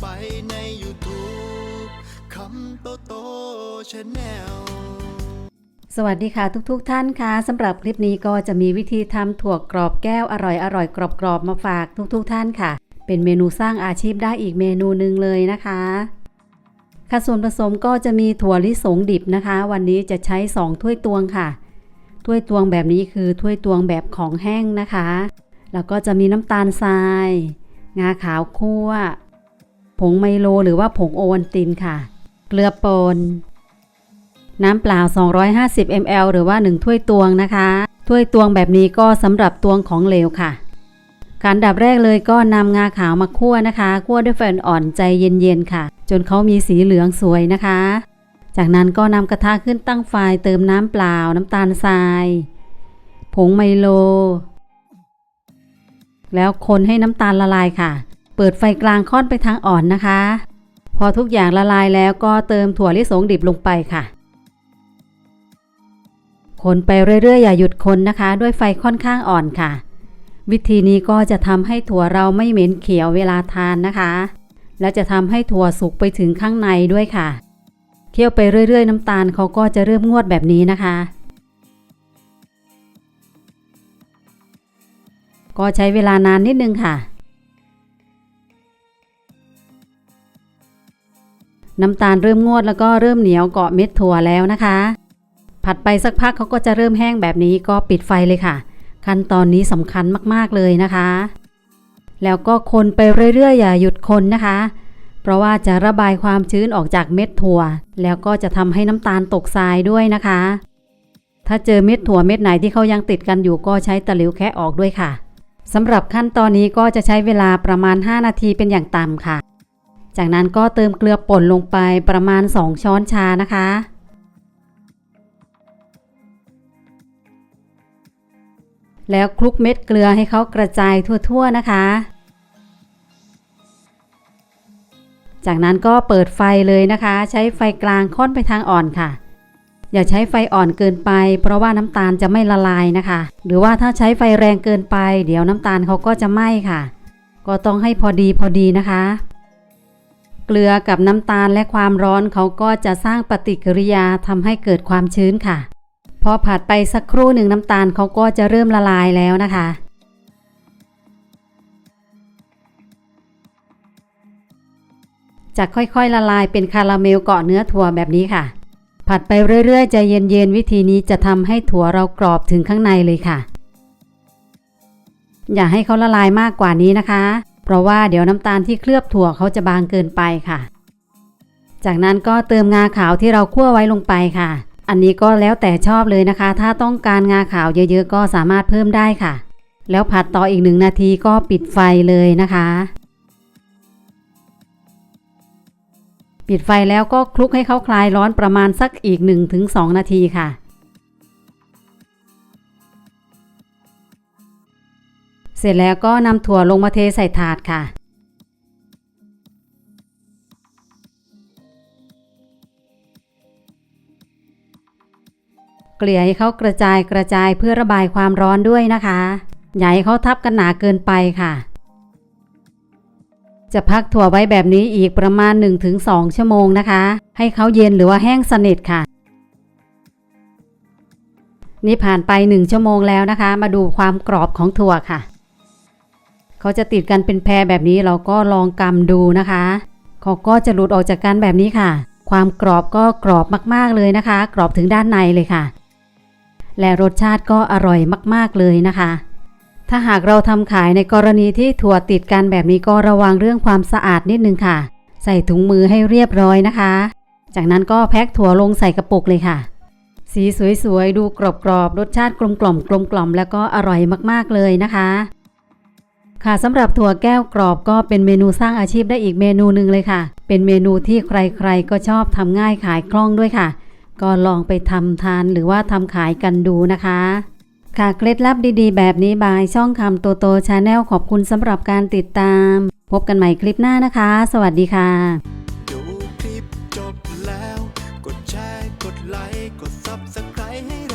ไปใน YouTube คำโตโตชาแนลสวัสดีค่ะทุกๆทท่านค่ะสำหรับคลิปนี้ก็จะมีวิธีทำถั่วกรอบแก้วอร่อยอร่อยกรอบๆมาฝากทุกๆทท่านค่ะ เป็นเมนูสร้างอาชีพได้อีกเมนูหนึ่งเลยนะคะค่ะส่วนผสมก็จะมีถั่วลิสงดิบนะคะ วันนี้จะใช้ 2 ถ้วยตวงค่ะ ถ้วยตวงแบบนี้คือถ้วยตวงแบบของแห้งนะคะ แล้วก็จะมีน้ำตาลทราย งาขาวคั่ว ผงไมโลหรือว่าผงโอวัลตินค่ะ เกลือป่นน้ำเปล่า 250 ml หรือว่า 1 ถ้วยตวงนะคะ ถ้วยตวงแบบนี้ก็สำหรับตวงของเหลวค่ะการดับแรกเลยก็นำงาขาวมาคั่วนะคะคั่วด้วยไฟอ่อนใจเย็นๆค่ะ จนเขามีสีเหลืองสวยนะคะ จากนั้นก็นำกระทะขึ้นตั้งไฟเติมน้ำเปล่าน้ำตาลทราย ผงไมโล แล้วคนให้น้ำตาลละลายค่ะ เปิดไฟกลางค่อนไปทางอ่อนนะคะ พอทุกอย่างละลายแล้วก็เติมถั่วลิสงดิบลงไปค่ะ คนไปเรื่อยๆ อย่าหยุดคนนะคะ ด้วยไฟค่อนข้างอ่อนค่ะ วิธีนี้ก็จะทำให้ถั่วเราไม่เหม็นเขียวเวลาทานนะคะ และจะทำให้ถั่วสุกไปถึงข้างในด้วยค่ะ เคี่ยวไปเรื่อยๆ น้ำตาลเขาก็จะเริ่มงวดแบบนี้นะคะก็ใช้เวลานานนิดนึงค่ะ น้ำตาลเริ่มงวดแล้วก็เริ่มเหนียวเกาะเม็ดถั่วแล้วนะคะ ผัดไปสักพักเขาก็จะเริ่มแห้งแบบนี้ก็ปิดไฟเลยค่ะ ขั้นตอนนี้สำคัญมากๆเลยนะคะ แล้วก็คนไปเรื่อยๆอย่าหยุดคนนะคะ เพราะว่าจะระบายความชื้นออกจากเม็ดถั่ว แล้วก็จะทำให้น้ำตาลตกทรายด้วยนะคะ ถ้าเจอเม็ดถั่วเม็ดไหนที่เขายังติดกันอยู่ก็ใช้ตะหลิวแคะออกด้วยค่ะสำหรับขั้นตอนนี้ก็จะใช้เวลาประมาณ 5 นาทีเป็นอย่างต่ำค่ะ จากนั้นก็เติมเกลือป่นลงไปประมาณ 2 ช้อนชานะคะ แล้วคลุกเม็ดเกลือให้เขากระจายทั่วๆนะคะ จากนั้นก็เปิดไฟเลยนะคะ ใช้ไฟกลางค่อนไปทางอ่อนค่ะอย่าใช้ไฟอ่อนเกินไป เพราะว่าน้ำตาลจะไม่ละลายนะคะ หรือว่าถ้าใช้ไฟแรงเกินไป เดี๋ยวน้ำตาลเขาก็จะไหม้ค่ะ ก็ต้องให้พอดีพอดีนะคะ เกลือกับน้ำตาลและความร้อนเขาก็จะสร้างปฏิกิริยาทำให้เกิดความชื้นค่ะ พอผัดไปสักครู่หนึ่งน้ำตาลเขาก็จะเริ่มละลายแล้วนะคะ จะค่อยๆละลายเป็นคาราเมลเกาะเนื้อถั่วแบบนี้ค่ะ ผัดไปเรื่อยๆใจเย็นๆวิธีนี้จะทำให้ถั่วเรากรอบถึงข้างในเลยค่ะ อย่าให้เขาละลายมากกว่านี้นะคะ ราะว่าเดี๋ยวน้ำตาลที่เคลือบถั่วเขาจะบางเกินไปค่ะ จากนั้นก็เติมงาขาวที่เราคั่วไว้ลงไปค่ะ อันนี้ก็แล้วแต่ชอบเลยนะคะ ถ้าต้องการงาขาวเยอะๆ ก็สามารถเพิ่มได้ค่ะ แล้วผัดต่ออีกหนึ่งนาทีก็ปิดไฟเลยนะคะ ปิดไฟแล้วก็คลุกให้เขาคลายร้อนประมาณสักอีก 1-2 นาทีค่ะ เสร็จแล้วก็นำถั่วลงมาเทใส่ถาดค่ะ เกลี่ยให้เขากระจายกระจายเพื่อระบายความร้อนด้วยนะคะอย่าให้เขาทับกันหนาเกินไปค่ะ จะพักถั่วไว้แบบนี้อีกประมาณ 1-2 ชั่วโมงนะคะ ให้เขาเย็นหรือว่าแห้งสนิทค่ะนี่ผ่านไป 1 ชั่วโมงแล้วนะคะ มาดูความกรอบของถั่วค่ะ เขาจะติดกันเป็นแพรแบบนี้เราก็ลองกำดูนะคะเขาก็จะหลุดออกจากกันแบบนี้ค่ะ ความกรอบก็กรอบมากๆเลยนะคะ กรอบถึงด้านในเลยค่ะ และรสชาติก็อร่อยมากๆเลยนะคะ ถ้าหากเราทำขายในกรณีที่ถั่วติดกันแบบนี้ก็ระวังเรื่องความสะอาดนิดนึงค่ะ ใส่ถุงมือให้เรียบร้อยนะคะ จากนั้นก็แพ็คถั่วลงใส่กระปุกเลยค่ะ สีสวยๆ ดูกรอบๆรสชาติกลมกล่อมกลมกล่อมแล้วก็อร่อยมากๆเลยนะคะ ค่ะสำหรับถั่วแก้วกรอบก็เป็นเมนูสร้างอาชีพได้อีกเมนูหนึ่งเลยค่ะ เป็นเมนูที่ใครๆก็ชอบทำง่ายขายคล่องด้วยค่ะ ก็ลองไปทำทานหรือว่าทำขายกันดูนะคะ ค่ะเคล็ดลับดีๆ แบบนี้บายช่องคำโตโตชาแนลขอบคุณสำหรับการติดตาม พบกันใหม่คลิปหน้านะคะ สวัสดีค่ะดูคลิปจบแล้ว กดแชร์กดไลค์กดซับสไครต์ให้